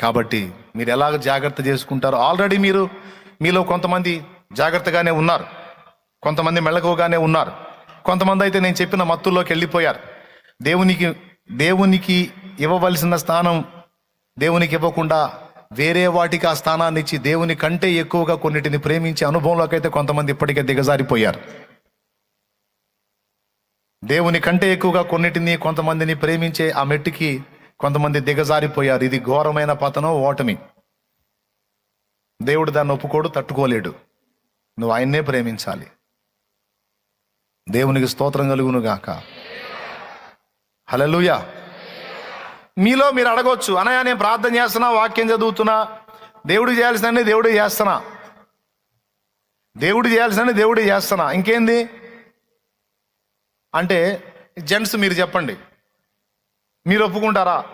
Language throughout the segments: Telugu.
కాబట్టి మీరు ఎలాగ జాగ్రత్త చేసుకుంటారో ఆల్రెడీ మీరు మీలో కొంతమంది జాగ్రత్తగానే ఉన్నారు. కొంతమంది మెళకువగానే ఉన్నారు. కొంతమంది అయితే నేను చెప్పిన మత్తుల్లోకి వెళ్ళిపోయారు. దేవునికి దేవునికి ఇవ్వవలసిన స్థానం దేవునికి ఇవ్వకుండా వేరే వాటికి ఆ స్థానాన్ని ఇచ్చి దేవుని కంటే ఎక్కువగా కొన్నిటిని ప్రేమించే అనుభవంలోకి అయితే కొంతమంది ఇప్పటికే దిగజారిపోయారు. దేవుని కంటే ఎక్కువగా కొన్నిటిని కొంతమందిని ప్రేమించే ఆ మెట్టుకి కొంతమంది దిగజారిపోయారు. ఇది ఘోరమైన పతనం ఓటమి. దేవుడు దాన్ని ఒప్పుకోడు తట్టుకోలేడు. నువ్వు ఆయన్నే ప్రేమించాలి. దేవునికి స్తోత్రం కలుగునుగాక హలలుయా మీలో మీరు అడగొచ్చు అనయా నేను ప్రార్థన చేస్తున్నా వాక్యం చదువుతున్నా. దేవుడు చేయాల్సిన దేవుడు చేస్తున్నా. దేవుడు చేయాల్సిన దేవుడు చేస్తున్నా. ఇంకేంది? అంటే జెంట్స్ మీరు చెప్పండి. మీరు ఒప్పుకుంటారా?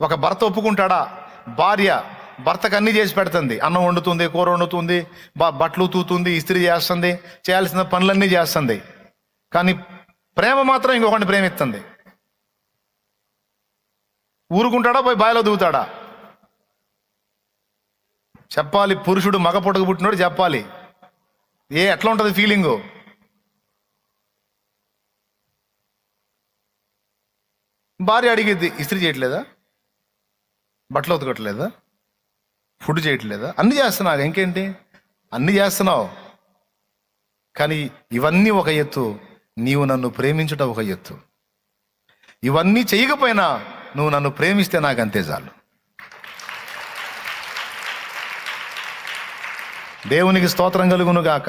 ఒక భర్త ఒప్పుకుంటాడా? భార్య భర్తకు అన్ని చేసి పెడుతుంది. అన్నం వండుతుంది కూర వండుతుంది బ- బట్టలు తూతుంది ఇస్త్రీ చేస్తుంది చేయాల్సిన పనులన్నీ చేస్తుంది. కానీ ప్రేమ మాత్రం ఇంకొకరిని ప్రేమిస్తుంది. ఊరుకుంటాడా పోయి బాయిలో దిగుతాడా? చెప్పాలి పురుషుడు మగ పుట్టకు పుట్టినోడు చెప్పాలి. ఏ ఎట్లా ఉంటుంది ఫీలింగు భార్య అడిగిద్ది ఇస్త్రీ చేయట్లేదా? బట్టలు ఉతకట్లేదా? ఫుడ్ చేయట్లేదా? అన్ని చేస్తున్నావు ఇంకేంటి? అన్ని చేస్తున్నావు. కానీ ఇవన్నీ ఒక ఎత్తు. నీవు నన్ను ప్రేమించుట ఒక ఎత్తు. ఇవన్నీ చేయకపోయినా నువ్వు నన్ను ప్రేమిస్తే నాకు అంతే చాలు. దేవునికి స్తోత్రం కలుగును గాక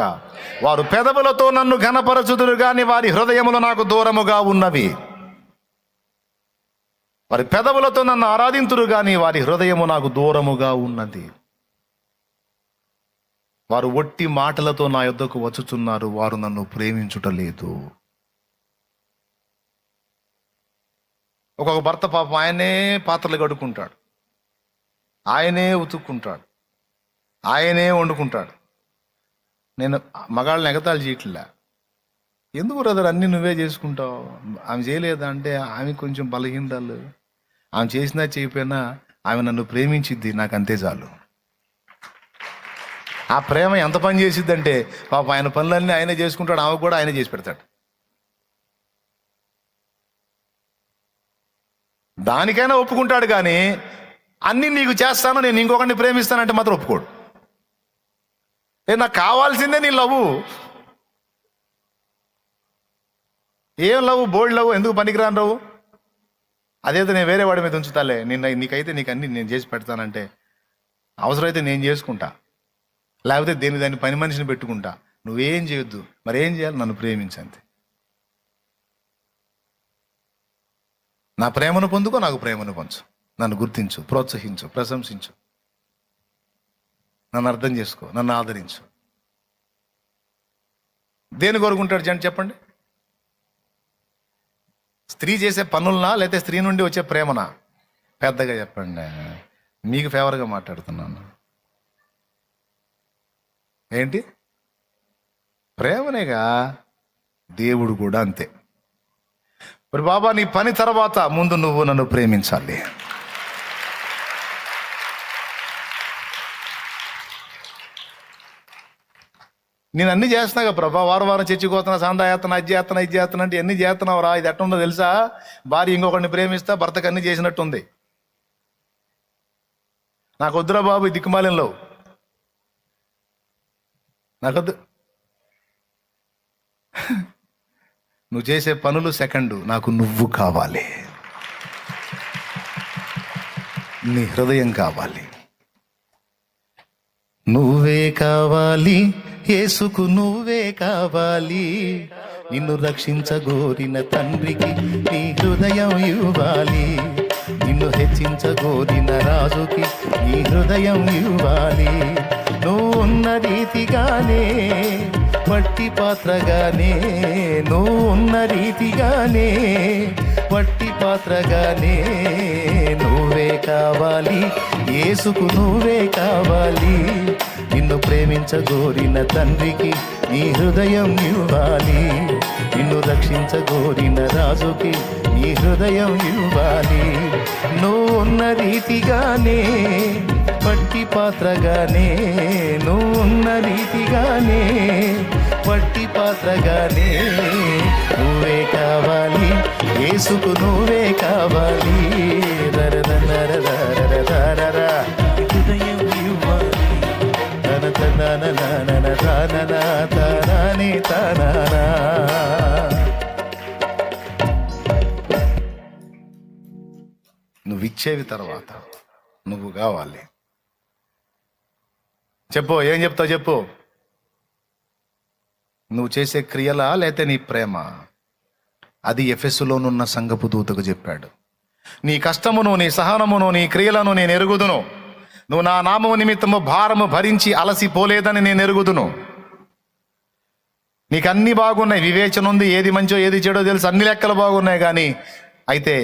వారు పెదవులతో నన్ను ఘనపరచుదురు కానీ వారి హృదయములు నాకు దూరముగా ఉన్నవి. వారి పెదవులతో నన్ను ఆరాధింతురు కానీ వారి హృదయము నాకు దూరముగా ఉన్నది. వారు ఒట్టి మాటలతో నా యొద్దకు వచ్చుచున్నారు వారు నన్ను ప్రేమించుటలేదు. ఒక్కొక్క భర్త పాపం ఆయనే పాత్రలు కడుక్కుంటాడు. ఆయనే ఉతుక్కుంటాడు. ఆయనే వండుకుంటాడు. నేను మగాళ్ళని ఎగతాళి చేయట్లే? ఎందుకు బ్రదర్ అన్ని నువ్వే చేసుకుంటావు? ఆమె చేయలేదా అంటే ఆమె కొంచెం బలహీనతలు ఆమె చేసినా చేయకపోయినా ఆమె నన్ను ప్రేమించిద్ది నాకు అంతే చాలు. ఆ ప్రేమ ఎంత పని చేసిద్దంటే పాప ఆయన పనులన్నీ ఆయనే చేసుకుంటాడు ఆమె కూడా ఆయనే చేసి పెడతాడు. దానికైనా ఒప్పుకుంటాడు కానీ అన్ని నీకు చేస్తాను నేను ఇంకొకరిని ప్రేమిస్తానంటే మాత్రం ఒప్పుకోడు. ఏ నాకు కావాల్సిందే నీ లవ్వు. ఏం లవ్ బోల్డ్ లవ్ ఎందుకు పనికిరాను రావు అదేదో నేను వేరే వాడి మీద ఉంచుతాలే నిన్న నీకైతే నీకు అన్ని నేను చేసి పెడతానంటే అవసరమైతే నేను చేసుకుంటా. లేకపోతే దేని దాన్ని పని మనిషిని పెట్టుకుంటా. నువ్వేం చేయొద్దు. మరి ఏం చేయాలి? నన్ను ప్రేమించంతే నా ప్రేమను పొందుకో నాకు ప్రేమను పంచు. నన్ను గుర్తించు ప్రోత్సహించు ప్రశంసించు. నన్ను అర్థం చేసుకో నన్ను ఆదరించు. దేని కోరుకుంటాడు జంట చెప్పండి? స్త్రీ చేసే పనులనా లేకపోతే స్త్రీ నుండి వచ్చే ప్రేమనా? పెద్దగా చెప్పండి. మీకు ఫేవర్గా మాట్లాడుతున్నాను. ఏంటి? ప్రేమనేగా? దేవుడు కూడా అంతే. మరి బాబా నీ పని తర్వాత ముందు నువ్వు నన్ను ప్రేమించాలి. నేను అన్ని చేస్తున్నాగా ప్రభా. వారం వారం చర్చిపోతున్నా సందాయాతన అది చేస్తున్నా ఇది చేస్తున్నా అంటే ఎన్ని చేస్తున్నావు రా? ఇది ఎట్టుందో తెలుసా? భార్య ఇంకొకరిని ప్రేమిస్తా భర్తకు అన్ని చేసినట్టుంది. నాకు వద్దురా బాబు ఈ దిక్కుమాలంలో నాకొద్దు. నువ్వు చేసే పనులు సెకండ్. నాకు నువ్వు కావాలి. నీ హృదయం కావాలి. నువ్వే కావాలి. యేసుకు నువ్వే కావాలి. నిన్ను రక్షించగోరిన తండ్రికి నీ హృదయం ఇవ్వాలి. నిన్ను హెచ్చించగోరిన రాజుకి నీ హృదయం ఇవ్వాలి. నువ్వు ఉన్న రీతిగానే మట్టి పాత్రగానే నువ్వు ఉన్న రీతిగానే మట్టి పాత్రగానే నువ్వే కావాలి. యేసుకు నువ్వే కావాలి. నిన్ను ప్రేమించగోరిన తండ్రికి నీ హృదయం ఇవ్వాలి నిన్ను రక్షించగోరిన రాజుకి నీ హృదయం ఇవ్వాలి నువ్వు ఉన్న రీతిగానే పట్టి పాత్రగానే నువ్వు ఉన్న రీతిగానే పట్టి పాత్రగానే నువ్వే కావాలి ఏసుకు నువ్వే కావాలి దరదరదరదరదరదర. తన తన తన తనని తననా నువ్వు ఇచ్చేవి తర్వాత నువ్వు కావాలి. చెప్పు ఏం చెప్తావు చెప్పు. నువ్వు చేసే క్రియలా లేతే నీ ప్రేమ? అది ఎఫెస్సులోనున్న సంగపు దూతకు చెప్పాడు. నీ కష్టమును నీ సహనమును నీ క్రియలను నేను ఎరుగుదును. నువ్వు నా నామము నిమిత్తము భారము భరించి అలసిపోలేదని నేను ఎరుగుదును. నీకు అన్ని బాగున్నాయి వివేచన ఉంది ఏది మంచో ఏది చెడో తెలుసు అన్ని లెక్కలు బాగున్నాయి కానీ అయితే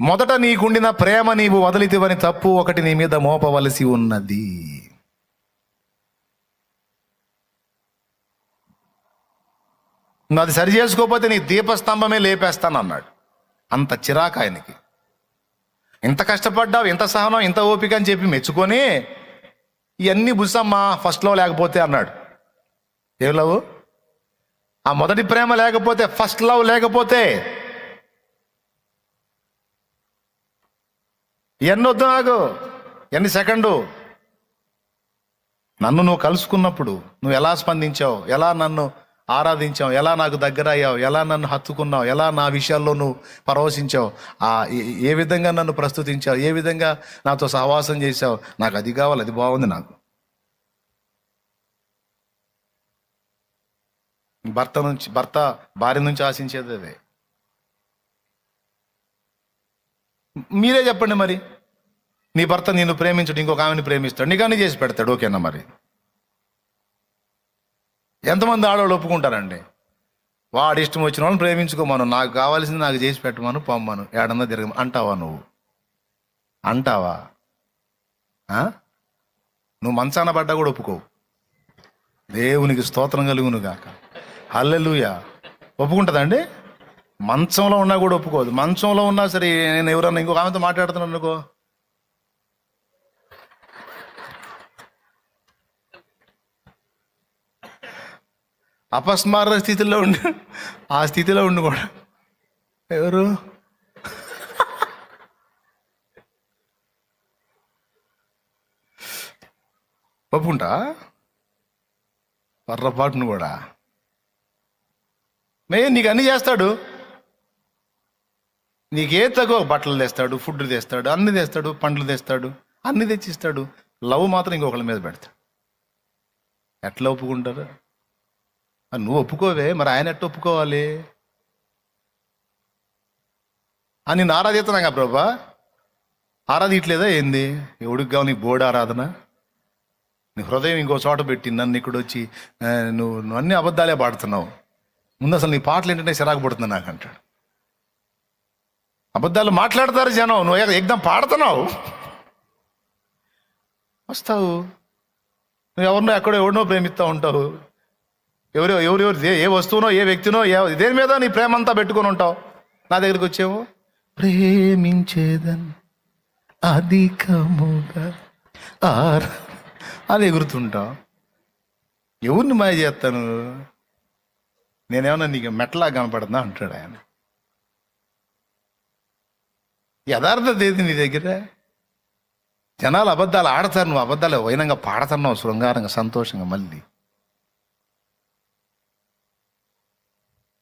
మొదట నీకుండిన ప్రేమ నీవు వదిలితివని తప్పు ఒకటి నీ మీద మోపవలసి ఉన్నది. నువ్వు అది సరి చేసుకోకపోతే నీ దీపస్తంభమే లేపేస్తాను అన్నాడు అంత చిరాకు ఆయనకి. ఇంత కష్టపడ్డావు ఇంత సహనం ఇంత ఓపిక అని చెప్పి మెచ్చుకొని ఇవన్నీ బుసమ్మా ఫస్ట్లో లేకపోతే అన్నాడు. ఏం లవ్? ఆ మొదటి ప్రేమ లేకపోతే ఫస్ట్ లవ్ లేకపోతే ఎన్ని వద్దు నాకు? ఎన్ని సెకండు? నన్ను నువ్వు కలుసుకున్నప్పుడు నువ్వు ఎలా స్పందించావు? ఎలా నన్ను ఆరాధించావు? ఎలా నాకు దగ్గర అయ్యావు ఎలా నన్ను హత్తుకున్నావు? ఎలా నా విషయాల్లో నువ్వు పరవశించావు? ఆ ఏ- ఏ విధంగా నన్ను ప్రస్తుతించావు? ఏ విధంగా నాతో సహవాసం చేశావు? నాకు అది కావాలి అది బాగుంది నాకు. భర్త నుంచి భర్త భార్య నుంచి ఆశించేది అదే. మీరే చెప్పండి మరి. నీ భర్త నిన్ను ప్రేమించడు ఇంకొక ఆమెను ప్రేమిస్తాడు. నీకు చేసి పెడతాడు. ఓకేనా మరి? ఎంతమంది ఆడవాళ్ళు ఒప్పుకుంటారండి? వాడు ఇష్టం వచ్చిన వాళ్ళని ప్రేమించుకోమను. నాకు కావాల్సింది నాకు చేసి పెట్టమను పొమ్మను. ఏడన్నా తిరగ అంటావా నువ్వు? అంటావా? నువ్వు మంచాన పడ్డా కూడా ఒప్పుకోవు దేవునికి స్తోత్రం కలుగును గాక. హల్లెలూయా. ఒప్పుకుంటుందండి మంచంలో ఉన్నా కూడా ఒప్పుకోదు మంచంలో ఉన్నా సరే నేను ఎవరన్నా ఇంకొక ఆమెతో మాట్లాడుతున్నాను అనుకో అపస్మార స్థితిలో ఉండి. ఆ స్థితిలో ఉండి కూడా. ఎవరు? ఒప్పుకుంటా? పర్రపాటును కూడా. మే నీకు అన్ని చేస్తాడు. నీకే తగో బట్టలు తెస్తాడు ఫుడ్ తెస్తాడు అన్ని తెస్తాడు పండ్లు తెస్తాడు అన్ని తెచ్చిస్తాడు. లవ్ మాత్రం ఇంకొకళ్ళ మీద పెడతాడు. ఎట్లా ఒప్పుకుంటారు? నువ్వు ఒప్పుకోవే మరి ఆయన ఎట్టు ఒప్పుకోవాలి? అని నేను ఆరాధిస్తున్నాగా ప్రభా. ఆరాధించలేదా ఏంది? ఎవడికి కావు నీ బోర్డు ఆరాధన? నీ హృదయం ఇంకో చోట పెట్టి నన్ను ఇక్కడ వచ్చి నువ్వు నువ్వు అన్ని అబద్ధాలే పాడుతున్నావు. ముందు అసలు నీ పాటలు ఏంటంటే చిరాకు పడుతుంది నాకు అంటాడు. అబద్ధాలు మాట్లాడతారు జనం నువ్వు ఎగ్దాం ఎగ్దం పాడుతున్నావు. వస్తావు. నువ్వు ఎవరినో ఎక్కడో ఎవరినో ప్రేమిస్తూ ఉంటావు. ఎవరు ఎవరెవరు ఏ- ఏ వస్తువునో ఏ వ్యక్తినో ఏ దేని మీద నీ ప్రేమంతా పెట్టుకొని ఉంటావు? నా దగ్గరికి వచ్చేవు? ప్రేమించేదన్ అధికముగా ఆర్ అది ఎగురుతుంటావు. ఎవరిని మాయ చేస్తాను? నేనేమన్నా నీకు మెట్లా కనపడుతుందా అంటాడు ఆయన. యథార్థత ఏది నీ దగ్గర? జనాలు అబద్ధాలు ఆడతారు నువ్వు అబద్ధాలు వైనంగా పాడతన్నావు శృంగారంగా సంతోషంగా మళ్ళీ.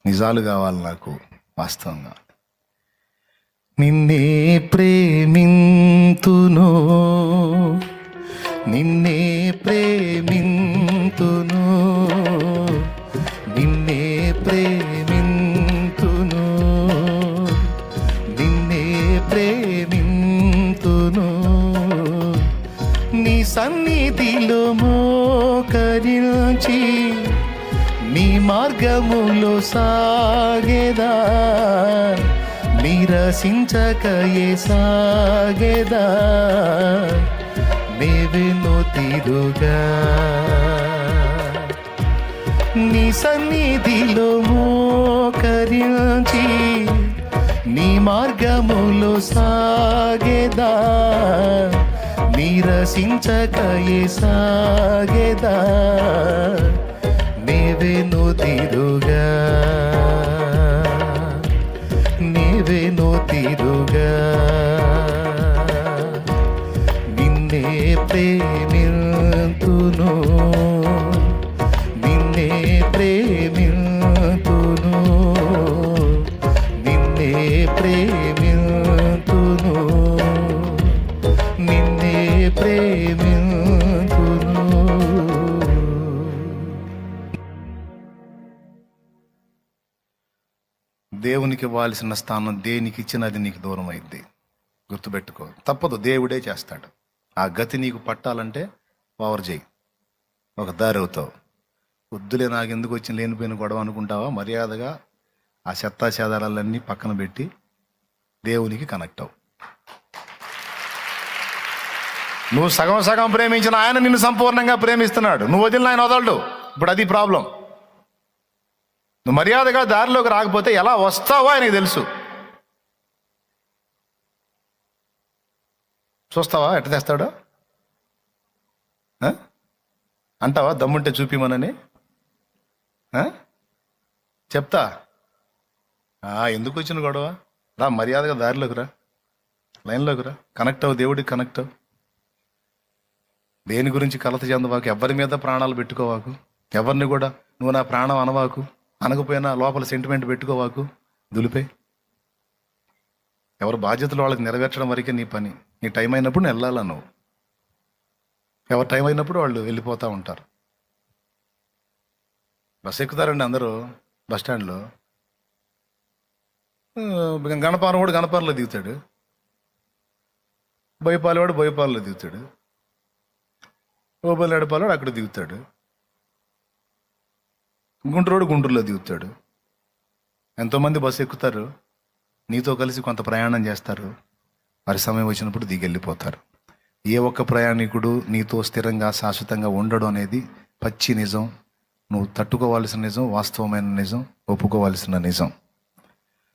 నిజాలు కావాలి నాకు వాస్తవంగా. నిన్నే ప్రేమింతును నిన్నే ప్రే మార్గములో సాగేదా? నిరసించకయే సాగేదా? నేవెను తిరుగా? నీ సన్నిధిలో మోకరించి నీ మార్గములో సాగేదా? నీరసించకయే సాగేదా? నేవెను తిరుగా. నీవెను తిరుగా నిన్నే ప్రేమింతును. నిన్నే ప్రేమింతును. నిన్నే ప్రేమింతును. నిన్నే ప్రేమింతును దేవునికి ఇవ్వాల్సిన స్థానం దేనికి ఇచ్చినది నీకు దూరం అయింది గుర్తుపెట్టుకో. తప్పదు దేవుడే చేస్తాడు. ఆ గతి నీకు పట్టాలంటే పవర్ చేయి. ఒక దారి అవుతావు. వద్దులే నాకు ఎందుకు వచ్చిన లేనిపోయిన గొడవ అనుకుంటావా? మర్యాదగా ఆ చెత్తాచేదారాలన్నీ పక్కన పెట్టి దేవునికి కనెక్ట్ అవు. నువ్వు సగం సగం ప్రేమించిన ఆయన నిన్ను సంపూర్ణంగా ప్రేమిస్తున్నాడు. నువ్వు వదిలిన ఆయన వదలడు. ఇప్పుడు అది ప్రాబ్లం నువ్వు మర్యాదగా దారిలోకి రాకపోతే ఎలా వస్తావో ఆయనకి తెలుసు. చూస్తావా? ఎట్ట తెస్తాడో? అంటావా? దమ్ముంటే చూపిమనని? చెప్తా. ఎందుకు వచ్చిన గొడవ? రా మర్యాదగా దారిలోకి రా. లైన్లోకి రా. కనెక్ట్ అవ్వు దేవుడికి కనెక్ట్ అవ్వు. దేని గురించి కలత చెందవాకు ఎవరి మీద ప్రాణాలు పెట్టుకోవాకు? ఎవరిని కూడా నువ్వు నా ప్రాణం అనవాకు అనకపోయినా లోపల సెంటిమెంట్ పెట్టుకోవాకు దులిపే. ఎవరి బాధ్యతలు వాళ్ళకి నెరవేర్చడం వరకే నీ పని. నీ టైం అయినప్పుడు వెళ్ళాలా నువ్వు ఎవరు టైం అయినప్పుడు వాళ్ళు వెళ్ళిపోతూ ఉంటారు. బస్ ఎక్కుతారండి అందరూ బస్ స్టాండ్లో. ఆ, గణపారం గణపారంలో దిగుతాడు. బోయపాలి వాడు బోయపాలలో దిగుతాడు. ఓబల్ నడపాలోడు అక్కడ దిగుతాడు. గుంటూరు గుంటూరులో దిగుతాడు. ఎంతోమంది బస్సు ఎక్కుతారు. నీతో కలిసి కొంత ప్రయాణం చేస్తారు. వారి సమయం వచ్చినప్పుడు దిగి వెళ్ళిపోతారు ఏ ఒక్క ప్రయాణికుడు నీతో స్థిరంగా శాశ్వతంగా ఉండడం అనేది పచ్చి నిజం. నువ్వు తట్టుకోవాల్సిన నిజం వాస్తవమైన నిజం ఒప్పుకోవాల్సిన నిజం.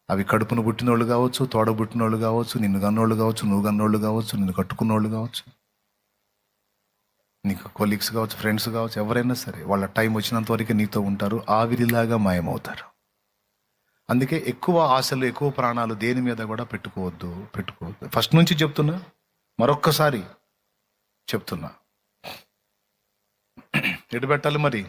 అవి కడుపును పుట్టినోళ్ళు కావచ్చు తోడ పుట్టినోళ్ళు కావచ్చు నిన్ను కన్నోళ్ళు కావచ్చు నువ్వు కన్నోళ్ళు కావచ్చు నిన్ను కట్టుకున్నోళ్ళు కావచ్చు. నీకు కొలీగ్స్ కావచ్చు ఫ్రెండ్స్ కావచ్చు ఎవరైనా సరే వాళ్ళ టైం వచ్చినంత వరకు నీతో ఉంటారు ఆవిరిలాగా మాయమవుతారు. అందుకే ఎక్కువ ఆశలు ఎక్కువ ప్రాణాలు దేని మీద కూడా పెట్టుకోవద్దు పెట్టుకోవద్దు. ఫస్ట్ నుంచి చెప్తున్నా మరొక్కసారి చెప్తున్నా. ఎటు పెట్టాలి మరి?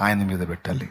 ఆయన మీద పెట్టాలి.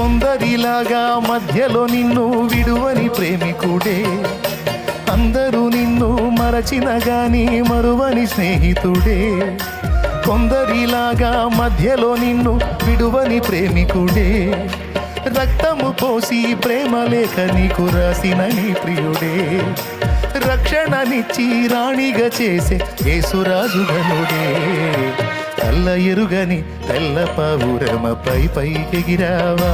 కొందరిలాగా మధ్యలో నిన్ను విడువని ప్రేమికుడే. అందరూ నిన్ను మరచిన గాని మరువని స్నేహితుడే. కొందరిలాగా మధ్యలో నిన్ను విడువని ప్రేమికుడే. రక్తము పోసి ప్రేమ లేఖ నీకు రాసిన నీ ప్రియుడే. రక్షణనిచ్చి రాణిగా చేసే యేసురాజుగనుడే తెల్ల ఎరుగని తెల్ల పావురమపై పైకెగిరావా?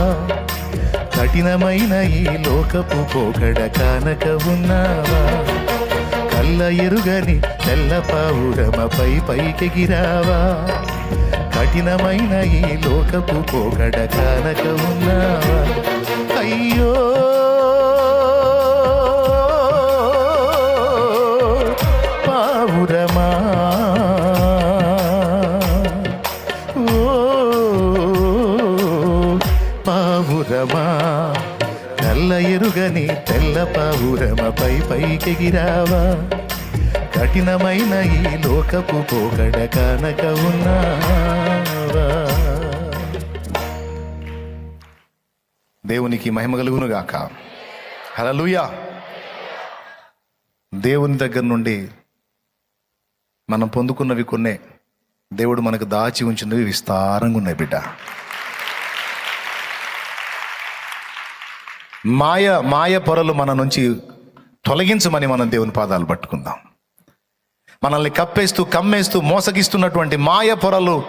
కఠినమైన ఈ లోకపు పోకడ కానక ఉన్నావా? కళ్ళ ఎరుగని తెల్ల పావురమపై పైకెగిరావా? కఠినమైన ఈ లోకపు పోకడ కానక ఉన్నావా? అయ్యో! పావురమా నల్ల ఎరుగని తెల్ల పావురమపై పైకెగిరావా? కఠినమైన ఈ లోకపు పోకడ కానక ఉన్నావా? దేవునికి మహిమ కలుగునుగాక. హలలుయా దేవుని దగ్గర నుండి మనం పొందుకున్నవి కొన్నే దేవుడు మనకు దాచి ఉంచినవి విస్తారంగా ఉన్నాయి బిడ్డ. మాయ మాయ పొరలు మన నుంచి తొలగించమని మనం దేవుని పాదాలు పట్టుకుందాం. మనల్ని కప్పేస్తూ కమ్మేస్తూ మోసగిస్తున్నటువంటి మాయ పొరలు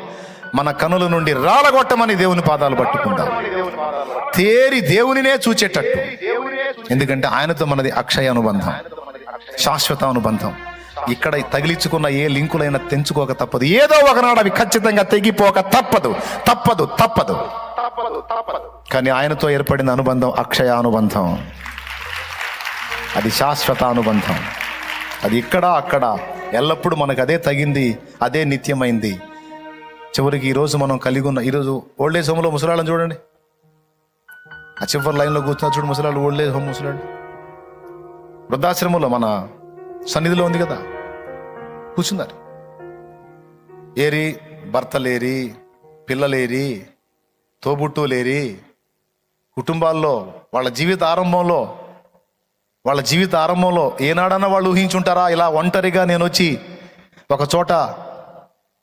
మన కనుల నుండి రాలగొట్టమని దేవుని పాదాలు పట్టుకుందాం. తేరి దేవునినే చూచేటట్టు. ఎందుకంటే ఆయనతో మనది అక్షయ అనుబంధం శాశ్వత అనుబంధం. ఇక్కడ తగిలించుకున్న ఏ లింకులైనా తెంచుకోక తప్పదు. ఏదో ఒకనాడు అవి ఖచ్చితంగా తెగిపోక తప్పదు తప్పదు తప్పదు. కానీ ఆయనతో ఏర్పడిన అనుబంధం అక్షయ అనుబంధం అది శాశ్వత అనుబంధం అది ఇక్కడ అక్కడ. ఎల్లప్పుడూ మనకు అదే తగింది అదే నిత్యమైంది. చివరికి ఈరోజు మనం కలిగి ఉన్న ఈరోజు ఓల్డ్ ఏజ్ హోమ్లో ముసలాళ్ళని చూడండి. ఆ చివరి లైన్లో కూర్చున్న చూడు ముసలాళ్ళు ఓల్డ్ ఏజ్ హోమ్ ముసలాళ్ళు. వృద్ధాశ్రమంలో మన సన్నిధిలో ఉంది కదా. కూర్చున్నారు. ఏరి భర్త లేరి పిల్లలేరి తోబుట్టులేరి కుటుంబాల్లో వాళ్ళ జీవిత ఆరంభంలో వాళ్ళ జీవిత ఆరంభంలో ఏనాడన్నా వాళ్ళు ఊహించుంటారా? ఇలా ఒంటరిగా నేను వచ్చి ఒక చోట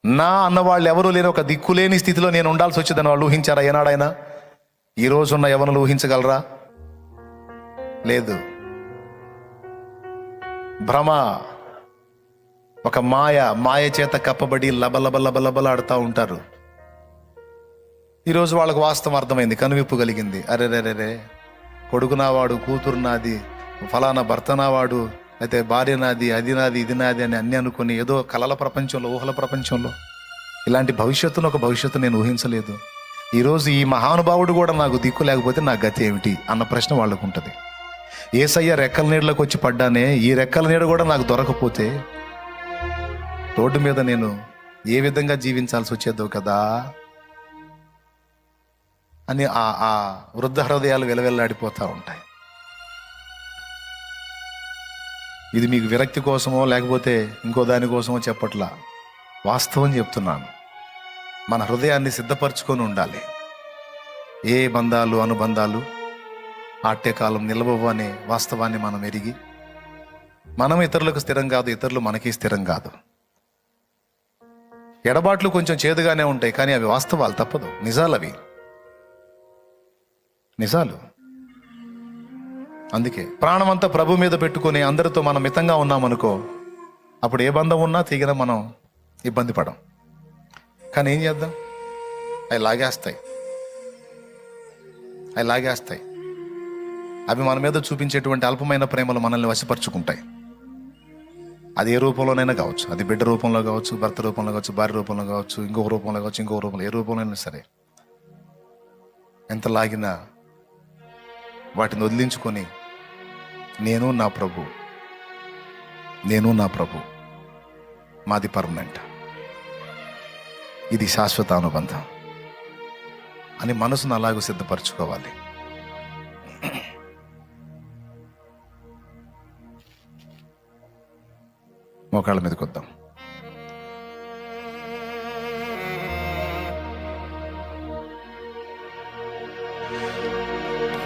నా అన్న వాళ్ళు ఎవరూ లేని ఒక దిక్కులేని స్థితిలో నేను ఉండాల్సి వచ్చిందని వాళ్ళు ఊహించారా ఏనాడైనా? ఈ రోజున్న ఎవరిని ఊహించగలరా? లేదు. భ్రమ ఒక మాయ మాయ చేత కప్పబడి లబలబ లబలబలాడుతూ ఉంటారు. ఈరోజు వాళ్ళకు వాస్తవం అర్థమైంది కనువిప్పు కలిగింది. అరే రే రే రే కొడుకు నావాడు కూతురు నాది ఫలానా భర్త నావాడు అయితే భార్య నాది అది నాది ఇది నాది అని అన్ని అనుకుని ఏదో కలల ప్రపంచంలో ఊహల ప్రపంచంలో ఇలాంటి భవిష్యత్తును ఒక భవిష్యత్తు నేను ఊహించలేదు. ఈరోజు ఈ మహానుభావుడు కూడా నాకు దిక్కు లేకపోతే నా గతి ఏమిటి అన్న ప్రశ్న వాళ్ళకు ఉంటుంది ఏసయ్య రెక్కల నీడలోకి వచ్చి పడ్డానే ఈ రెక్కల నీడ కూడా నాకు దొరకపోతే రోడ్డు మీద నేను ఏ విధంగా జీవించాల్సి వచ్చేదో కదా. అని ఆ ఆ వృద్ధ హృదయాలు వెలవెల్లాడిపోతూ ఉంటాయి. ఇది మీకు విరక్తి కోసమో లేకపోతే ఇంకో దానికోసమో చెప్పట్లా? వాస్తవం చెప్తున్నాను. మన హృదయాన్ని సిద్ధపరచుకొని ఉండాలి. ఏ బంధాలు అనుబంధాలు ఆట్యకాలం నిలవవు అనే వాస్తవాన్ని మనం ఎరిగి మనం ఇతరులకు స్థిరం కాదు ఇతరులు మనకి స్థిరం కాదు. ఎడబాట్లు కొంచెం చేదుగానే ఉంటాయి కానీ అవి వాస్తవాలు తప్పదు. నిజాలవి. అవి నిజాలు. అందుకే ప్రాణమంతా ప్రభు మీద పెట్టుకొని అందరితో మనం మితంగా ఉన్నామనుకో అప్పుడు ఏ బంధం ఉన్నా తీగిన మనం ఇబ్బంది పడం. కానీ ఏం చేద్దాం? అవి లాగేస్తాయి. అవి లాగేస్తాయి. అవి మన మీద చూపించేటువంటి అల్పమైన ప్రేమలు మనల్ని వశపరుచుకుంటాయి. అది ఏ రూపంలోనైనా కావచ్చు. అది బిడ్డ రూపంలో కావచ్చు భర్త రూపంలో కావచ్చు భార్య రూపంలో కావచ్చు ఇంకొక రూపంలో కావచ్చు ఇంకొక రూపంలో ఏ రూపంలో అయినా సరే. ఎంత లాగినా వాటిని వదిలించుకొని నేను నా ప్రభు. నేను నా ప్రభు. మాది పర్మనెంట్. ఇది శాశ్వత అనుబంధం. అని మనసును అలాగూ సిద్ధపరచుకోవాలి. మోకాళ్ళ మీదకి వద్దాం.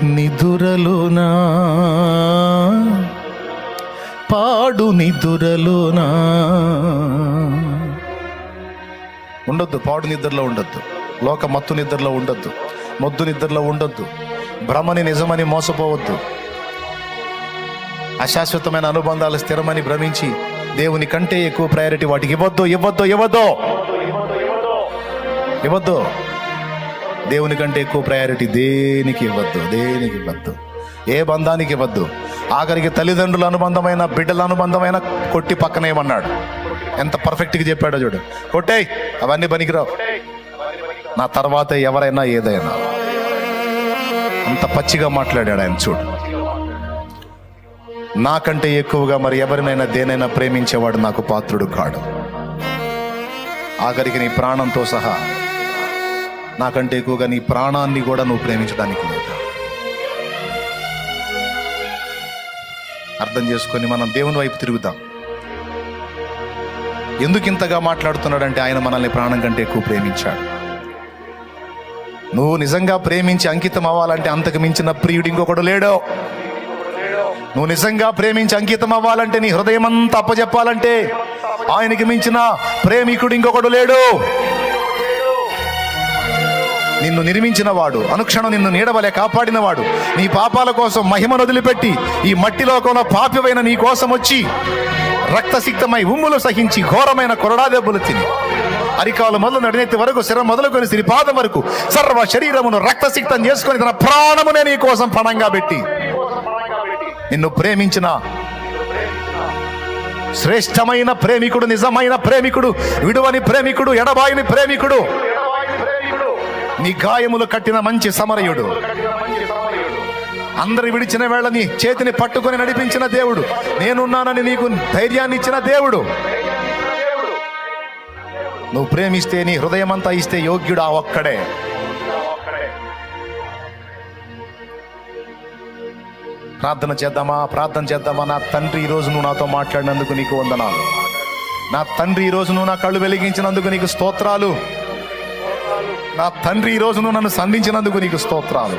నిదురలోనా? పాడు నిదురలోనా? ఉండొద్దు పాడు నిద్రలో ఉండొద్దు. లోక మత్తు నిద్రలో ఉండొద్దు. మొద్దు నిద్రలో ఉండొద్దు. భ్రమని నిజమని మోసపోవద్దు. అశాశ్వతమైన అనుబంధాలు స్థిరమని భ్రమించి దేవుని కంటే ఎక్కువ ప్రయారిటీ వాటికి ఇవ్వద్దు ఇవ్వద్దు ఇవ్వద్దు. ఇవ్వద్దు. దేవుని కంటే ఎక్కువ ప్రయారిటీ దేనికి ఇవ్వద్దు? దేనికి ఇవ్వద్దు? ఏ బంధానికి ఇవ్వద్దు? ఆఖరికి తల్లిదండ్రుల అనుబంధమైన బిడ్డల అనుబంధమైన కొట్టి పక్కనేమన్నాడు ఎంత పర్ఫెక్ట్గా చెప్పాడో చూడు. కొట్టేయ్ అవన్నీ పనికిరావు. నా తర్వాత ఎవరైనా ఏదైనా. అంత పచ్చిగా మాట్లాడాడు ఆయన చూడు. నాకంటే ఎక్కువగా మరి ఎవరినైనా దేనైనా ప్రేమించేవాడు నాకు పాత్రుడు కాడు. ఆఖరికి నీ ప్రాణంతో సహా నాకంటే ఎక్కువగా నీ ప్రాణాన్ని కూడా నువ్వు ప్రేమించడానికి అర్థం చేసుకొని మనం దేవుని వైపు తిరుగుదాం. ఎందుకు ఇంతగా మాట్లాడుతున్నాడంటే ఆయన మనల్ని ప్రాణం కంటే ఎక్కువ ప్రేమించాడు. నువ్వు నిజంగా ప్రేమించి అంకితం అవ్వాలంటే అంతకు మించిన ప్రియుడు ఇంకొకడు లేడో. నువ్వు నిజంగా ప్రేమించి అంకితం అవ్వాలంటే నీ హృదయం అంతా అప్పచెప్పాలంటే ఆయనకి మించిన ప్రేమికుడు ఇంకొకడు లేడు. నిన్ను నిర్మించిన వాడు అనుక్షణం నిన్ను నీడవలే కాపాడినవాడు. నీ పాపాల కోసం మహిమను వదిలిపెట్టి ఈ మట్టిలోకంలో పాపివైన నీ కోసం వచ్చి రక్తసిక్తమై ఉమ్ములు సహించి ఘోరమైన కొరడా దెబ్బలు తిని అరికాలు మొదలు నడినెత్తి వరకు శరం మొదలుకొని శ్రీపాదం వరకు సర్వ శరీరమును రక్తసిక్తం చేసుకొని తన ప్రాణమునే నీ కోసం పణంగా పెట్టి నిన్ను ప్రేమించిన శ్రేష్టమైన ప్రేమికుడు నిజమైన ప్రేమికుడు విడువని ప్రేమికుడు ఎడబాయిని ప్రేమికుడు నీ గాయములు కట్టిన మంచి సమరయుడు. అందరు విడిచిన వేళ నీ చేతిని పట్టుకొని నడిపించిన దేవుడు. నేనున్నానని నీకు ధైర్యాన్ని ఇచ్చిన దేవుడు. నువ్వు ప్రేమిస్తే నీ హృదయమంతా ఇస్తే యోగ్యుడు ఆ ఒక్కడే. ప్రార్థన చేద్దామా? ప్రార్థన చేద్దామా? నా తండ్రి ఈరోజు రోజు నువ్వు నాతో మాట్లాడినందుకు నీకు వందనాలు. నా తండ్రి ఈ రోజు నువ్వు నా కళ్ళు వెలిగించినందుకు నీకు స్తోత్రాలు. నా తండ్రి ఈ రోజు నువ్వు నన్ను సంధించినందుకు నీకు స్తోత్రాలు.